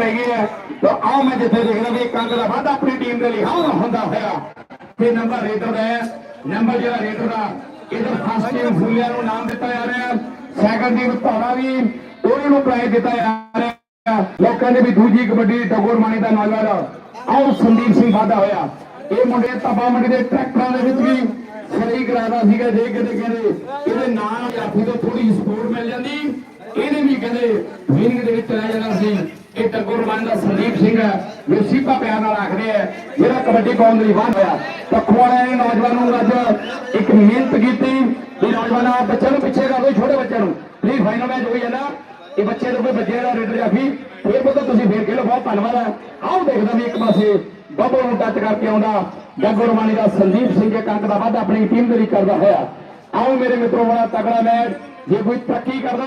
ਪੈ ਗਏ ਤਾਂ ਆਓ ਮੈਂ ਜਿੱਥੇ ਦੇਖਦਾ ਵੀ ਕੰਗ ਦਾ ਵਾਧਾ ਆਪਣੀ ਟੀਮ ਦੇ ਲਈ ਹਾਂ, ਹੁੰਦਾ ਹੋਇਆ। ਤੇ ਨੰਬਰ ਰੇਡਰ ਦਾ ਹੈ। ਨੰਬਰ ਜਿਹੜਾ ਰੇਡਰ ਦਾ ਇਧਰ ਫਸਟ ਟੀਮ ਫੁੱਲਿਆਂ ਨੂੰ ਨਾਮ ਦਿੱਤਾ ਜਾ ਰਿਹਾ ਸੈਕੰਡ ਟੀਮ ਧਾਰਾ ਵੀ ਉਹਨਾਂ ਨੂੰ ਪ੍ਰਾਈਜ਼ ਦਿੱਤਾ ਜਾ ਰਿਹਾ ਲੋਕਾਂ ਨੇ ਵੀ ਦੂਜੀ ਕਬੱਡੀ ਟਗੋਰ ਮਾਨੀ ਦਾ ਨੌਜਵਾਨ ਆਓ ਸੰਦੀਪ ਸਿੰਘ ਵਾਧਾ ਹੋਇਆ। ਇਹ ਮੁੰਡੇ ਤਬਾ ਮੰਡੀ ਦੇ ਟਰੈਕਟਰਾਂ ਦੇ ਵਿੱਚ ਵੀ ਸਹੀ ਕਰਾਦਾ ਸੀਗਾ, ਜੇ ਕਿਤੇ ਕਹਿੰਦੇ ਇਹਦੇ ਨਾਲ ਜਾਫੀ ਤੋਂ ਥੋੜੀ ਸਪੋਰਟ ਮਿਲ ਜਾਂਦੀ। ਇਹਨੇ ਵੀ ਕਹਿੰਦੇ ਵਿਨਿੰਗ ਦੇ ਵਿੱਚ ਚਲਾ ਜਾਣਾ ਸੀ। ਇਹ ਟੱਗੋਰ ਮਾਨ ਦਾ ਸੰਦੀਪ ਸਿੰਘ ਹੈ। ਪਿਆਰ ਨਾਲ ਆਖਦੇ ਆ, ਜਿਹੜਾ ਕਬੱਡੀ ਕੌਮ ਦੇ ਵਾਹ ਹੋਇਆ, ਪੱਖੋਂ ਨੇ ਨੌਜਵਾਨਾਂ ਨੂੰ ਅੱਜ ਇੱਕ ਮਿਹਨਤ ਕੀਤੀ ਵੀ ਨੌਜਵਾਨਾਂ ਬੱਚਿਆਂ ਨੂੰ ਪਿੱਛੇ ਕਰ ਦਿਓ ਛੋਟੇ ਬੱਚਿਆਂ ਨੂੰ। ਪਲੀਜ਼ ਫਾਈਨਲ ਮੈਚ ਹੋਈ ਜਾਂਦਾ, ਇਹ ਬੱਚੇ ਦੇ ਕੋਈ ਬੱਚੇ ਦਾ ਰੇਡਰ ਜਾਫੀ ਫੇਰ ਪਤਾ ਤੁਸੀਂ ਫੇਰ ਖੇਲੋ ਬਹੁਤ ਧੰਨਵਾਦ ਹੈ। ਆਓ ਦੇਖਦਾ ਵੀ ਇੱਕ ਪਾਸੇ ਬੱਬੋ ਨੂੰ ਟੱਚ ਕਰਕੇ ਆਉਂਦਾ ਜੱਗੋ ਰਮਾਨੀ ਦਾ ਸੰਦੀਪ ਸਿੰਘ ਦੇ ਕੰਕ ਦਾ ਵਾਧਾ ਆਪਣੀ ਟੀਮ ਦੇ ਲਈ ਕਰਦਾ ਹੋਇਆ। ਆਓ ਮੇਰੇ ਮਿੱਤਰੋ ਬੜਾ ਤਗੜਾ ਮੈਚ ਜੇ ਕੋਈ ਤਰੱਕੀ ਕਰਦਾ,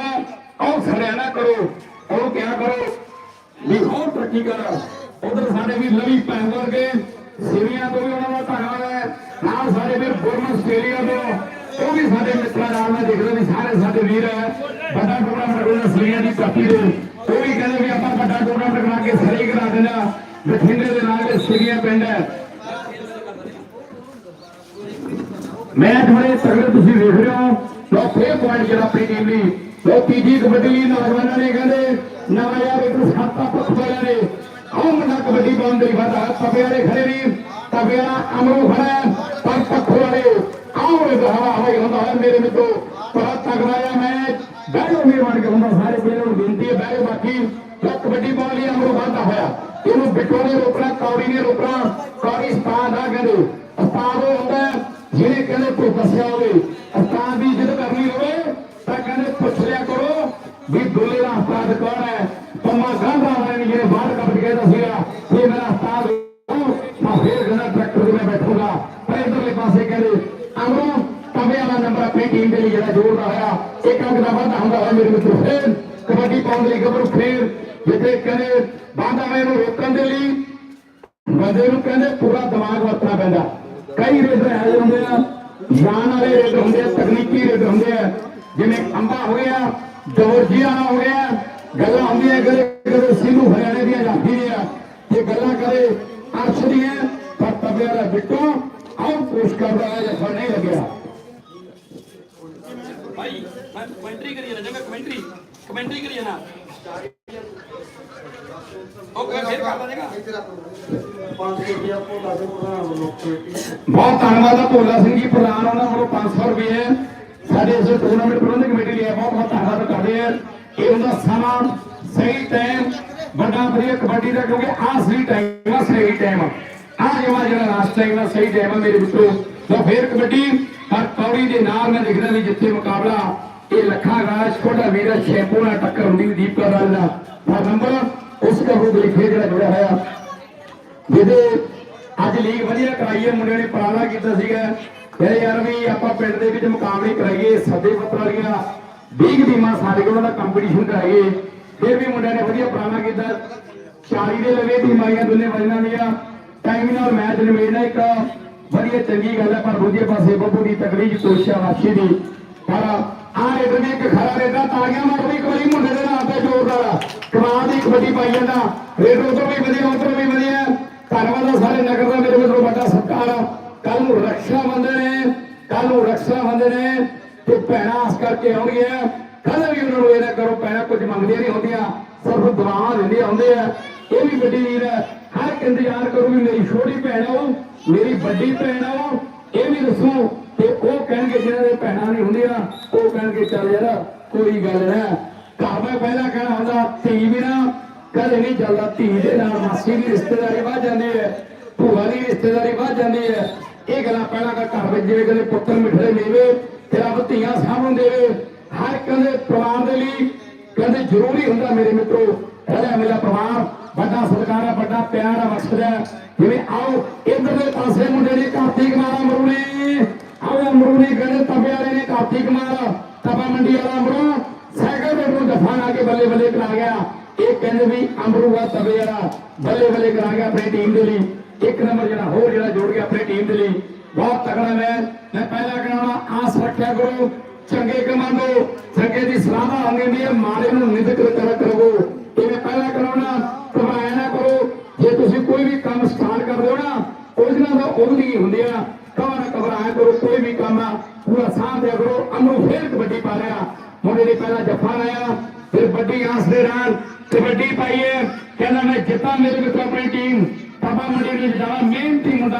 ਆਓ ਹਰਿਆਣਾ ਕਰੋ, ਉਹਨੂੰ ਕਿਹਾ ਕਰੋ ਵੀ ਹੋਰ ਤਰੱਕੀ ਕਰ ਉਧਰ ਸਾਡੇ ਵੀ ਲਵੀ ਭੈਣ ਵਰਗੇ, ਸਿਵੀਆਂ ਤੋਂ ਵੀ ਉਹਨਾਂ ਦਾ ਧੰਨਵਾਦ ਹੈ। ਨਾਲ ਸਾਡੇ ਵੀਰ ਗੁਰਮਨ ਆਸਟ੍ਰੇਲੀਆ ਤੋਂ, ਉਹ ਵੀ ਸਾਡੇ ਮਿੱਤਰਾਂ ਨਾਲ ਮੈਂ ਦੇਖਦਾ ਵੀ ਸਾਰੇ ਸਾਡੇ ਵੀਰ ਹੈ। ਵੱਡਾ ਟੂਰਨਾਮੈਂਟ ਉਹਨਾਂ ਸਿਵੀਆਂ ਦੀ ਕਾਪੀ ਦੇ। ਉਹ ਵੀ ਕਹਿੰਦੇ ਵੀ ਆਪਾਂ ਵੱਡਾ ਟੂਰਨਾਮੈਂਟ ਕਰਾ ਕੇ ਸਹੀ ਕਰਾ ਦੇਣਾ ਬਠਿੰਡੇ ਦੇ ਨਾਲ ਇਹ ਸਿਵੀਆਂ ਪਿੰਡ ਹੈ। ਮੈਚ ਬੜੇ ਤਗੜੇ ਤੁਸੀਂ ਦੇਖ ਰਹੇ ਹੋ। ਲੋ ਫੇਰ ਪੁਆਇੰਟ ਜਿਹੜਾ ਆਪਣੀ ਟੀਮ ਲਈ ਲੋ ਤੀਜੀ ਕਬੱਡੀ ਨੌਜਵਾਨਾਂ ਨੇ ਕਹਿੰਦੇ ਨਵਾਂ ਯਾਰ ਇੱਕ ਸੱਤਾ ਪੱਖ ਵਾਲਿਆਂ ਨੇ ਆਹ ਮੁੰਡਾ ਕਬੱਡੀ ਪਾਉਣ ਵਾਦਾ ਤਬੇ ਵਾਲੇ ਖੜੇ ਨਹੀਂ ਤਬੇ ਵਾਲਾ ਅਮਰੂ ਖੜਾ ਪਰ ਪੱਖ ਵਾਲੇ ਆਹ ਇਹ ਹਵਾ ਹੁੰਦਾ ਹੈ ਮੇਰੇ ਮਿੱਤਰੋ। ਬੜਾ ਤਗੜਾ ਹੈ ਮੈਚ। ਬੈਠੋ ਵੀਰ ਬਣ ਕੇ ਹੁੰਦਾ ਸਾਰੇ ਪਲੇਅਰਾਂ ਨੂੰ ਬੇਨਤੀ ਹੈ ਬੈਠੋ ਬਾਕੀ। ਲੋ ਕਬੱਡੀ ਪਾਉਣ ਲਈ ਅਮਰੂ ਵਾਦਾ ਹੋਇਆ। ਇਹਨੂੰ ਬਿੱਟੋ ਨੇ ਰੋਕਣਾ ਕੌੜੀ ਨੇ ਰੋਕਣਾ ਕੌੜੀ ਸਤਾਨ ਆ ਕਹਿੰਦੇ। ਉਸਤਾਦ ਉਹ ਹੁੰਦਾ ਹੈ ਜਿਹੜੇ ਕਹਿੰਦੇ ਕੋਈ ਦੱਸਿਆ ਹੋਵੇ। ਉਸਤਾਦ ਦੀ ਇੱਜ਼ਤ ਕਰਨੀ ਹੋਵੇ ਤਾਂ ਕਹਿੰਦੇ ਪੁੱਛ ਲਿਆ ਕਰੋ ਵੀ ਦੁੱਲੇ ਦਾ ਉਸਤਾਦ ਕੌਣ ਹੈ। ਪੰਮਾ ਗਾਂਧਾ ਵਾਲੇ ਨੇ ਜਿਹੜੇ ਬਾਹਰ ਕੱਢ ਕੇ ਦੱਸਿਆ ਇਹ ਮੇਰਾ ਉਸਤਾਦ ਹੂੰ, ਫੇਰ ਕਹਿੰਦਾ ਟਰੈਕਟਰ ਤੇ ਬੈਠੂਗਾ। ਪਰ ਇਧਰਲੇ ਪਾਸੇ ਕਹਿੰਦੇ ਅਮਰੂ ਤਵੇ ਵਾਲਾ ਨੰਬਰ ਆਪਣੀ ਟੀਮ ਦੇ ਲਈ ਜਿਹੜਾ ਜੋੜਦਾ ਹੋਇਆ ਇੱਕ ਅੰਕ ਦਾ ਵਾਧਾ ਹੁੰਦਾ ਹੋਇਆ ਮੇਰੇ ਮਿੱਤਰੋ। ਫੇਰ ਕਬੱਡੀ ਪਾਉਣ ਲਈ ਗੱਭਰੂ ਫੇਰ ਜਿੱਥੇ ਕਹਿੰਦੇ ਬਾਂਦਾ ਮੈਂ ਨੂੰ ਰੋਕਣ ਦੇ ਲਈ। ਬੰਦੇ ਨੂੰ ਕਹਿੰਦੇ ਪੂਰਾ ਦਿਮਾਗ ਵਰਤਣਾ ਪੈਂਦਾ। ਕਈ ਰੇਡਰ ਇਹੋ ਜਿਹੇ ਹੁੰਦੇ ਆ ਜਾਨ ਵਾਲੇ ਰੇਡਰ ਹੁੰਦੇ ਆ ਤਕਨੀਕੀ ਰੇਡਰ ਹੁੰਦੇ ਆ ਜਿਵੇਂ ਅੰਬਾ ਹੋ ਗਿਆ ਜੋਰਜੀਆਨਾ ਹੋ ਗਿਆ ਗੱਲਾਂ ਹੁੰਦੀਆਂ ਕਦੇ ਕਦੇ ਸਿੰਧੂ ਹਰਿਆਣੇ ਦੀਆਂ ਜਾਂਦੀ ਦੀਆਂ ਇਹ ਗੱਲਾਂ ਕਰੇ ਅਰਸ਼ ਦੀਆਂ ਪਰ ਤਬੇ ਵਾਲਾ ਬਿੱਟੂ ਆਉ ਕੋਸ਼ ਕਰਦਾ ਹੈ ਜਾਂ ਨਹੀਂ ਲੱਗਿਆ। ਭਾਈ ਮੈਂ ਕਮੈਂਟਰੀ ਕਰੀ ਜਾਣਾ ਜਗਾ ਕਮੈਂਟਰੀ ਕਮੈਂਟਰੀ ਕਰੀ ਜਾਣਾ। ਬਹੁਤ ਧੰਨਵਾਦ ਆ ਭੋਲਾ ਸਿੰਘ ਜੀ ਪ੍ਰਧਾਨ ਉਹਨਾਂ ਕੋਲੋਂ 500 ਰੁਪਏ। ਸਾਡੇ ਇਸ ਟੂਰਨਾਮੈਂਟ ਪ੍ਰਬੰਧਕ ਕਮੇਟੀ ਲਈ ਬਹੁਤ ਬਹੁਤ ਧੰਨਵਾਦ ਕਰਦੇ ਆ ਇਹ ਉਹਦਾ ਸਮਾਂ ਸਹੀ ਟਾਈਮ ਵੱਡਾ ਵਧੀਆ ਕਬੱਡੀ ਦਾ, ਕਿਉਂਕਿ ਆਹ ਸਹੀ ਟਾਈਮ ਆ, ਸਹੀ ਟਾਈਮ ਆ। ਜਿਹੜਾ ਜਿਹੜਾ ਲਾਸਟ ਟਾਈਮ ਆ, ਸਹੀ ਟਾਈਮ ਆ ਮੇਰੇ ਮਿੱਤਰੋ। ਤਾਂ ਫੇਰ ਕਬੱਡੀ, ਪਰ ਕੌੜੀ ਦੇ ਨਾਲ ਮੈਂ ਦੇਖਦਾ ਵੀ ਜਿੱਥੇ ਮੁਕਾਬਲਾ, ਇਹ ਲੱਖਾਂ ਰਾਜ ਛੋਟਾ ਵੀਰਾ ਸ਼ੈਂਪੂ ਨਾਲ ਟੱਕਰ ਹੁੰਦੀ ਵੀ ਦੀਪ ਦਾ। ਪਰ ਨੰਬਰ, ਉਸ ਦਾ ਉਹ ਫੇਰ ਜਿਹੜਾ ਜੁੜਿਆ ਹੋਇਆ। ਜਿਹਦੇ ਅੱਜ ਲੀਗ ਵਧੀਆ ਕਰਾਈ ਹੈ ਮੁੰਡਿਆਂ ਨੇ ਪ੍ਰਾਲਾ ਕੀਤਾ ਸੀਗਾ। ਕਹਿੰਦੇ ਯਾਰ ਵੀ ਆਪਾਂ ਪਿੰਡ ਦੇ ਵਿੱਚ ਮੁਕਾਬਲੇ ਕਰਾਈਏ, ਸੱਦੇ ਪੱਤਰ ਵਾਲੀਆਂ 20 ਟੀਮਾਂ ਸਾਡੇ ਕੋਲ ਦਾ ਕੰਪੀਟੀਸ਼ਨ ਕਰਾਈਏ। ਫਿਰ ਵੀ ਮੁੰਡਿਆਂ ਨੇ ਵਧੀਆ ਪ੍ਰਾਲਾ ਕੀਤਾ। 40 ਦੇ ਲਵੇ ਟੀਮਾਂ ਆਈਆਂ ਦੋਨੇ ਵਜਨਾਂ ਦੀਆਂ। ਟਾਈਮ ਨਾਲ ਮੈਚ ਨਿਬੇੜਨਾ ਇੱਕ ਵਧੀਆ ਚੰਗੀ ਗੱਲ ਹੈ ਪਰ ਦੂਜੇ ਪਾਸੇ ਬੱਬੂ ਦੀ ਤਕੜੀ ਕੋਸ਼ਿਸ਼, ਵਾਸ਼ੀ ਦੀ। ਪਰ ਆਹ ਰੇਡਰ ਨੇ ਇੱਕ ਖਰਾ ਰੇਡਰ ਤਾਲੀਆਂ ਮਾਰਦੀ ਇੱਕ ਵਾਰੀ ਮੁੰਡੇ ਦੇ ਨਾਲ ਤੇ ਜ਼ੋਰਦਾਰ ਕਮਾਲ ਦੀ ਕਬੱਡੀ ਪਾਈ ਜਾਂਦਾ। ਰੇਡਰ ਉਧਰ ਵੀ ਵਧੀਆ, ਉਧਰ ਵੀ ਵਧੀਆ। ਧੰਨਵਾਦ ਸਾਰੇ ਨਗਰ ਦਾ ਮੇਰੇ ਵੱਲੋਂ ਵੱਡਾ ਸਤਿਕਾਰ ਕੱਲ ਨੂੰ ਰੱਖਿਆ ਕੱਲ ਨੂੰ ਰਕਸ਼ਾ ਬੰਧਨ ਹੈ ਤੇ ਭੈਣਾਂ ਆਸ ਕਰਕੇ ਆਉਣਗੀਆਂ ਕਦੇ ਵੀ ਉਹਨਾਂ ਨੂੰ ਇਹ ਨਾ ਕਰੋ, ਭੈਣਾਂ ਕੁਝ ਮੰਗਦੀਆਂ ਨਹੀਂ ਹੁੰਦੀਆਂ, ਸਿਰਫ ਦੁਆਵਾਂ ਦਿੰਦੀਆਂ ਹੁੰਦੇ ਆ ਇਹ ਵੀ ਵੱਡੀ ਵੀਰ ਹੈ। ਹਰ ਇੱਕ ਇੰਤਜ਼ਾਰ ਕਰੂ ਮੇਰੀ ਛੋਟੀ ਭੈਣ ਆਉ ਮੇਰੀ ਵੱਡੀ ਭੈਣ ਆਉ ਇਹ ਵੀ ਦੱਸੋ ਤੇ ਉਹ ਕਹਿਣਗੇ ਜਿਹਨਾਂ ਦੇ ਭੈਣਾਂ ਨਹੀਂ ਹੁੰਦੀਆਂ, ਉਹ ਕਹਿਣਗੇ, ਚੱਲ ਯਾਰ, ਕੋਈ ਗੱਲ ਨਾ। ਘਰ ਮੈਂ ਪਹਿਲਾਂ ਕਹਿਣਾ ਹੁੰਦਾ, ਧੀ ਵੀ ਨਾ, ਕਦੇ ਨਹੀਂ ਚੱਲਦਾ। ਧੀ ਦੇ ਨਾਲ ਮਾਸੀ ਦੀ ਰਿਸ਼ਤੇਦਾਰੀ ਵੱਧ ਜਾਂਦੀ ਹੈ, ਭੂਆ ਦੀ ਰਿਸ਼ਤੇਦਾਰੀ ਵੱਧ ਜਾਂਦੀ ਹੈ। ਇਹ ਗੱਲਾਂ ਪਹਿਲਾਂ ਕਰ ਘਰ ਵਿੱਚ ਜਿਵੇਂ ਕਦੇ ਪੁੱਤਰ ਮਿੱਠੜੇ ਮੇਵੇ ਤੇ ਰੱਬ ਧੀਆਂ ਸਾਹਮਣੇ ਦੇਵੇ, ਹਰ ਕਹਿੰਦੇ ਪਰਿਵਾਰ ਦੇ ਲਈ ਕਹਿੰਦੇ ਜ਼ਰੂਰੀ ਹੁੰਦਾ ਮੇਰੇ ਮਿੱਤਰੋ, ਰਲਿਆ ਮੇਰਾ ਪਰਿਵਾਰ, ਵੱਡਾ ਸਤਿਕਾਰ ਹੈ, ਵੱਡਾ ਪਿਆਰ ਹੈ ਮਕਸਦ ਹੈ। ਜਿਵੇਂ ਆਓ ਇਧਰਲੇ ਪਾਸੇ ਮੁੰਡੇ ਨੇ ਕਾਰਤਿਕ ਮਾਰਾ ਅਮਰੂ ਆਓ ਅਮਰੂ ਕਹਿੰਦੇ ਤਬੇ ਵਾਲੇ ਨੇ ਕਾਰਤਿਕ ਕੁਮਾਰ ਤਬਾ ਮੰਡੀ ਵਾਲਾ ਅਮਰੂ ਸਾਈਕਲ ਦੇ ਨੂੰ ਦਫਾ ਲਾ ਕੇ ਬੱਲੇ ਬੱਲੇ ਕਰਾ ਗਿਆ। ਇਹ ਕਹਿੰਦੇ ਵੀ ਅਮਰੂ ਆ ਤਬੇ ਵਾਲਾ ਬੱਲੇ ਬੱਲੇ ਕਰਾ ਗਿਆ ਆਪਣੀ ਟੀਮ ਦੇ ਲਈ। ਇੱਕ ਨੰਬਰ ਜਿਹੜਾ ਹੋਰ ਜਿਹੜਾ ਜੋੜ ਕੇ ਆਪਣੀ ਟੀਮ ਦੇ ਲਈ। ਬਹੁਤ ਤਕੜਾ ਮੈਚ। ਮੈਂ ਪਹਿਲਾਂ ਕਹਾਂਗਾ, ਆਸ ਰੱਖਿਆ ਕਰੋ ਚੰਗੇ ਕਮਾਂਡੋ, ਚੰਗੇ ਦੀ ਸਲਾਹ ਆਉਂਦੀ ਹੁੰਦੀ ਹੈ। ਮਾਰੇ ਨੂੰ ਨਿਦਕ ਕਰ ਕਰੋ। ਇਹ ਮੈਂ ਪਹਿਲਾਂ ਕਰਾਉਣਾ ਘਬਰਾਇਆ ਨਾ ਕਰੋ। ਜੇ ਤੁਸੀਂ ਕੋਈ ਵੀ ਕੰਮ ਸਟਾਰਟ ਕਰਦੇ ਹੋ ਨਾ ਉਸ ਨਾਲ ਤਾਂ ਉਹਦੀ ਹੁੰਦੀ ਆ। ਕਹਾਂ ਨਾ ਘਬਰਾਇਆ ਕਰੋ, ਕੋਈ ਵੀ ਕੰਮ ਪੂਰਾ ਸਾਥ ਦਿਆ ਕਰੋ। ਅਨੂ ਫੇਰ ਕਬੱਡੀ ਪਾ ਲਿਆ। ਹੁਣ ਨੇ ਪਹਿਲਾਂ ਜੱਫਾ ਲਾਇਆ। ਫਿਰ ਵੱਡੀ ਆਸ ਦੇ ਨਾਲ ਕਬੱਡੀ ਪਾਈਏ ਕਹਿੰਦਾ ਮੈਂ ਜਿੱਤਾਂ ਮੇਰੇ ਮਿੱਤਰ, ਆਪਣੀ ਟੀਮ ਪਾਪਾ ਮੁੰਡੇ ਨੇ ਜ਼ਿਆਦਾ ਮਿਹਨਤੀ ਮੁੰਡਾ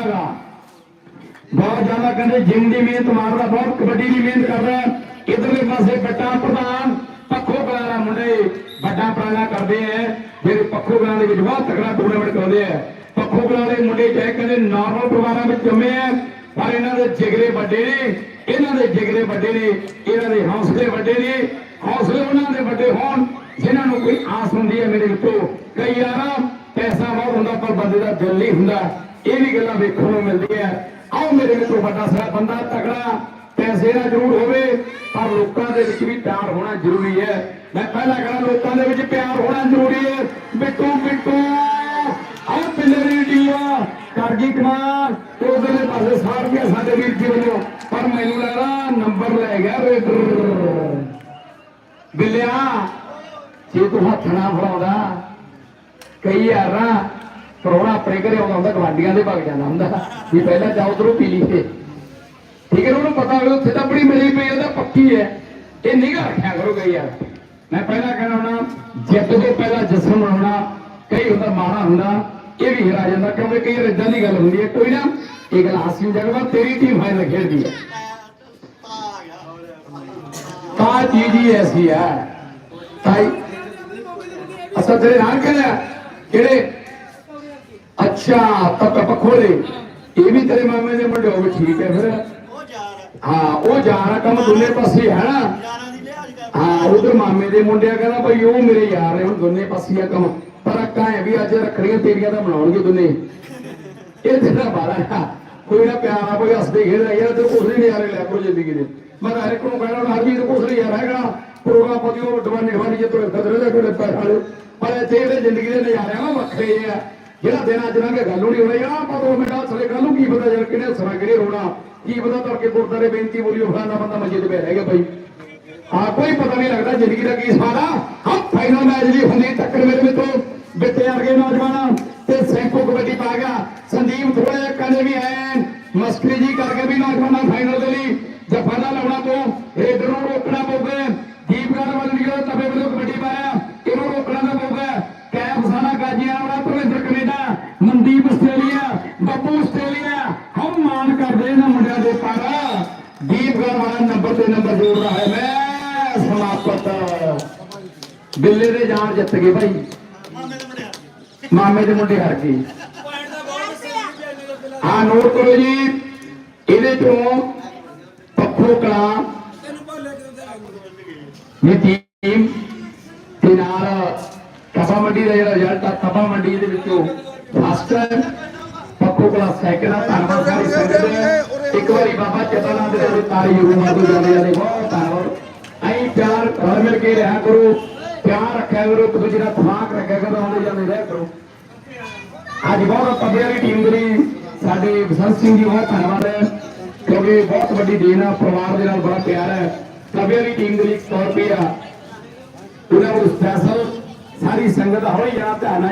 ਬਹੁਤ ਜ਼ਿਆਦਾ ਕਹਿੰਦੇ ਜਿਮ ਦੀ ਮਿਹਨਤ ਮਾਰਦਾ, ਬਹੁਤ ਕਬੱਡੀ ਦੀ ਮਿਹਨਤ ਕਰਦਾ। ਇਧਰਲੇ ਪਾਸੇ ਬੱਟਾ ਪ੍ਰਧਾਨ, ਪੱਖੋ ਕਲਾਂ ਮੁੰਡੇ ਵੱਡਾ ਪ੍ਰਾਣਾ ਕਰਦੇ ਐ ਜਿਹੜੇ ਪੱਖੋ ਕਲਾਂ ਦੇ ਵਿੱਚ ਬਹੁਤ ਤਕੜਾ ਟੂਰਨਾਮੈਂਟ ਕਰਾਉਂਦੇ ਐ ਪੱਖੋ ਕਲਾਂ ਦੇ ਮੁੰਡੇ ਚਾਹੇ ਕਹਿੰਦੇ ਨਾਰਮਲ ਪਰਿਵਾਰਾਂ ਵਿੱਚ ਜੰਮੇ ਐ ਪਰ ਇਹਨਾਂ ਦੇ ਜਿਗਰੇ ਵੱਡੇ ਨੇ। ਇਹਨਾਂ ਦੇ ਜਿਗਰੇ ਵੱਡੇ ਨੇ, ਇਹਨਾਂ ਦੇ ਹੌਸਲੇ ਵੱਡੇ ਨੇ। ਹੌਸਲੇ ਉਹਨਾਂ ਦੇ ਵੱਡੇ ਹੋਣ, ਜਿਨ੍ਹਾਂ ਨੂੰ ਕੋਈ ਆਸ ਹੁੰਦੀ ਹੈ ਮੇਰੇ ਵਿੱਚੋਂ ਕਈ ਯਾਰਾਂ ਪੈਸਾ ਬਹੁਤ ਹੁੰਦਾ ਪਰ ਬੰਦੇ ਦਾ ਦਿਲ ਨਹੀਂ ਹੁੰਦਾ। ਇਹ ਵੀ ਗੱਲਾਂ ਵੇਖਣ ਨੂੰ ਮਿਲਦੀਆਂ। ਆਓ ਮੇਰੇ ਵਿੱਚੋਂ ਵੱਡਾ ਸਾਰਾ ਬੰਦਾ ਤਕੜਾ, ਪੈਸੇ ਦਾ ਜ਼ਰੂਰ ਹੋਵੇ, ਪਰ ਲੋਕਾਂ ਦੇ ਵਿੱਚ ਵੀ ਪਿਆਰ ਹੋਣਾ ਜ਼ਰੂਰੀ ਹੈ। ਮੈਂ ਪਹਿਲਾਂ ਕਹਾਂ, ਲੋਕਾਂ ਦੇ ਵਿੱਚ ਪਿਆਰ ਹੋਣਾ ਜ਼ਰੂਰੀ ਹੈ। ਬਿੱਟੂ ਬਿੱਟੂ ਆਹ ਪਿੱਲਰੀ ਡੀਆ ਕਰ ਗਈ ਉਧਰਲੇ ਪਾਸੇ ਸਾਰ ਗਿਆ ਸਾਡੇ ਵੀਰ ਜੀ ਵੱਲੋਂ। ਪਰ ਮੈਨੂੰ ਲੱਗਦਾ ਨੰਬਰ ਲੈ ਗਿਆ ਰੇਡਰ। ਬਿੱਲਿਆ, ਜੇ ਤੂੰ ਹੱਥ ਨਾ ਫੜਾਉਂਦਾ, ਕਈ ਯਾਰ ਨਾ ਪਰੋਣਾ ਆਪਣੇ ਘਰੇ ਆਉਂਦਾ ਹੁੰਦਾ ਗਵਾਂਡੀਆਂ ਦੇ ਭਗ ਜਾਂਦਾ ਹੁੰਦਾ। ਵੀ ਪਹਿਲਾਂ ਜਾ ਉਧਰੋਂ ਪੀ ਲਈਏ। ਠੀਕ ਹੈ ਉਹਨੂੰ ਪਤਾ ਹੋਵੇ ਉੱਥੇ ਤਾਂ ਬੜੀ ਮਿਲੀ ਪਈ ਉਹਦਾ ਪੱਕੀ ਹੈ। ਇਹ ਨਿਗਾਹ ਰੱਖਿਆ ਕਰੋ ਕਈ ਯਾਰ। ਮੈਂ ਪਹਿਲਾਂ ਕਹਿਣਾ ਹੁੰਦਾ ਜਿੱਤ ਤੋਂ ਪਹਿਲਾਂ ਜਸ਼ਨ ਮਨਾਉਣਾ ਕਈ ਹੁੰਦਾ ਮਾੜਾ ਹੁੰਦਾ, ਇਹ ਵੀ ਹਰਾ ਜਾਂਦਾ, ਕਿਉਂਕਿ ਕਈ ਵਾਰ ਇਦਾਂ ਦੀ ਗੱਲ ਹੁੰਦੀ ਹੈ, ਕੋਈ ਨਾ, ਇਹ ਗੱਲ ਹਾਸੀ ਜਗਵਾ ਤੇਰੀ ਟੀਮ ਫਾਈਨਲ ਖੇਡਦੀ ਹੈ। ਤਾਂ ਚੀਜ਼ ਹੀ ਐਸੀ ਹੈ। ਤਾਈ ਅਸਾਂ ਤੇਰੇ ਨਾਲ ਕਹਿੰਦਾ ਕਿਹੜੇ? ਅੱਛਾ ਤੱਕ ਪਖੋਲੇ ਇਹ ਵੀ ਤੇਰੇ ਮਾਮੇ ਦੇ ਮੁੰਡੇ ਹੋਵੇ ਠੀਕ ਹੈ ਫਿਰ। ਉਹ ਹਾਂ ਉਹ ਜਾਣਾ ਕੰਮ ਦੋਨੇ ਪਾਸੇ ਹੈ ਨਾ? ਹਾਂ ਉਧਰ ਮਾਮੇ ਦੇ ਮੁੰਡਿਆ ਕਹਿੰਦਾ ਭਾਈ ਉਹ ਮੇਰੇ ਯਾਰ ਨੇ ਹੁਣ ਦੋਨੇ ਪਾਸੇ ਆ ਕੰਮ। ਪਰ ਅੱਕਾਂ ਹੈ ਵੀ ਅੱਜ ਰੱਖੜੀਆਂ ਤੇਰੀਆਂ ਦਾ ਬਣਾਉਣਗੇ ਦੋਨੇ। ਇਹ ਤੇਰਾ ਬਾਰਾ ਕੋਈ ਨਾ ਪਿਆਰ ਆ ਕੋਈ ਹੱਸਦੇ ਖੇਡਦਾ ਯਾਰ ਤੇ ਕੁਛ ਨਹੀਂ ਯਾਰੇ ਲੈ ਕਰੋ ਜ਼ਿੰਦਗੀ ਦੇ। ਮੈਂ ਹਰ ਇੱਕ ਨੂੰ ਕਹਿਣਾ ਹਰ ਵੀ ਕੁਛ ਨਹੀਂ ਯਾਰ ਹੈਗਾ। ਪ੍ਰੋਗਰਾਮ ਪਤੀਓ ਡਵਾਨੀ ਡਵਾਨੀ ਜੇ ਤੁਰੇ ਖਦਰੇ ਦੇ ਕੋਲੇ ਪੈਸੇ ਵਾਲੇ। ਪਰ ਇੱਥੇ ਇਹਦੇ ਜ਼ਿੰਦਗੀ ਦੇ ਨਜ਼ਾਰੇ ਆ ਵੱਖਰੇ ਆ। ਜਿਹੜਾ ਦਿਨ ਅੱਜ ਲੰਘੇ ਗੱਲ ਹੋਣੀ ਹੋਣੀ ਆ ਪਰ ਉਹ ਮਿੰਟਾਂ ਥਲੇ ਕੱਲ ਕੀ ਪਤਾ ਯਾਰ ਕਿਹਨੇ ਹੱਸਣਾ ਕਿਹਨੇ ਰੋਣਾ ਕੀ ਪਤਾ ਤੜਕੇ ਗੁਰਦਾਰੇ ਬੇਨਤੀ ਬੋਲੀ ਫਲਾਣਾ ਬੰਦਾ ਮੰਜੇ ਤੇ ਬਹਿ ਭਾਈ ਹਾਂ ਕੋਈ ਪਤਾ ਨਹੀਂ ਲੱਗਦਾ ਜ਼ਿੰਦਗੀ ਦਾ ਕੀ ਸਵਾਦ ਹਾਂ ਫਾਈਨਲ ਮੈਚ ਦੀ ਹੁੰਦੀ ਟੱਕਰ ਮੇਰੇ ਮਿੱਤਰੋ ਬਿੱਟੇ ਵਰਗੇ ਨੌਜਵਾਨ ਤੇ ਸੈਂਕੋ ਕਬੱਡੀ ਪਾ ਗਿਆ। ਸੰਦੀਪ ਥੋੜਾ ਜਿਹਾ ਕਦੇ ਵੀ ਐ ਮਸਕਰੀ ਜੀ ਕਰਕੇ ਵੀ ਨੌਜਵਾਨਾਂ ਫਾਈਨਲ ਦੇ ਲਈ ਜਫਾ ਲਾਉਣਾ ਪਊ। ਰੇਡਰ ਨੂੰ ਰੋਕਣਾ ਪਊਗਾ ਦੀਪਗੜ ਵੱਲ ਨਿਕਲੋ ਤਵੇ ਵੱਲੋਂ ਕਬੱਡੀ ਪਾਇਆ ਇਹਨੂੰ ਰੋਕਣਾ ਦਾ ਪਊਗਾ ਕੈਫ ਸਾਨਾ ਗਾਜੀਆਂ ਵਾਲਾ Parvinder Canada Mandeep Australia Babbu Australia ਹਮ ਮਾਨ ਕਰਦੇ ਇਹਨਾਂ ਮੁੰਡਿਆਂ ਦੇ ਪਰ ਦੀਪਗੜ ਵਾਲਾ ਨੰਬਰ ਤੇ ਨੰਬਰ ਜੋੜਦਾ ਹੈ ਮੈਂ ਸਮਾਪਤ ਬਿੱਲੇ ਦੇ ਜਾਨ ਜਿੱਤ ਗਏ ਭਾਈ। ਮਾਮੇ ਦੇ ਮੁੰਡੇ ਹਾਰ ਗਏ। ਹਾਂ ਨੋਟ ਕਰੋ ਜੀ। ਇਹਦੇ ਚੋਂ ਪੱਖੋ ਕਲਾ ਇਹ ਟੀਮ ਤੇ ਨਾਲ ਕਪਾ ਮੰਡੀ ਦਾ ਜਿਹੜਾ ਰਿਜ਼ਲਟ ਆ ਕਪਾ ਮੰਡੀ ਦੇ ਵਿੱਚੋਂ ਫਸਟ ਪੱਖੋ ਕਲਾ ਸੈਕਿੰਡ ਆ। ਧੰਨਵਾਦ ਸਾਰੀ ਸੰਗਤ ਦਾ। ਇੱਕ ਵਾਰੀ ਬਾਬਾ ਚਤਨਾਨੰਦ ਦੇ ਤਾਰੀ ਯੂਰੂ ਮਾਦੂ ਜਾਂਦੇ ਜਾਂਦੇ ਬਹੁਤ ਧੰਨਵਾਦ। ਐਂ ਪਿਆਰ ਘਰ ਮਿਲ ਕੇ ਰਿਹਾ ਕਰੋ। ਪਿਆਰ ਰੱਖਿਆ ਕਰੋ ਇੱਕ ਦੂਜੇ ਨਾਲ ਥਾਕ ਰੱਖਿਆ ਕਰੋ, ਆਉਂਦੇ ਜਾਂਦੇ ਰਿਹਾ ਕਰੋ। ਅੱਜ ਬਹੁਤ ਪੱਧਰ ਵਾਲੀ ਟੀਮ ਦੇ ਲਈ ਸਾਡੇ ਬਸੰਤ ਸਿੰਘ ਜੀ, ਬਹੁਤ ਧੰਨਵਾਦ ਹੈ, ਕਿਉਂਕਿ ਬਹੁਤ ਵੱਡੀ ਦੇਣ ਆ, ਪਰਿਵਾਰ ਦੇ ਨਾਲ ਬੜਾ ਪਿਆਰ ਹੈ। ਤਬੇ ਵਾਲੀ ਟੀਮ ਦੇ ਲਈ 100 ਆ, ਉਹਨਾਂ ਨੂੰ ਸਪੈਸ਼ਲ ਸਾਰੀ ਸੰਗਤ ਹੋਈ ਜਾਣਾ ਧਿਆਨ ਨਾਲ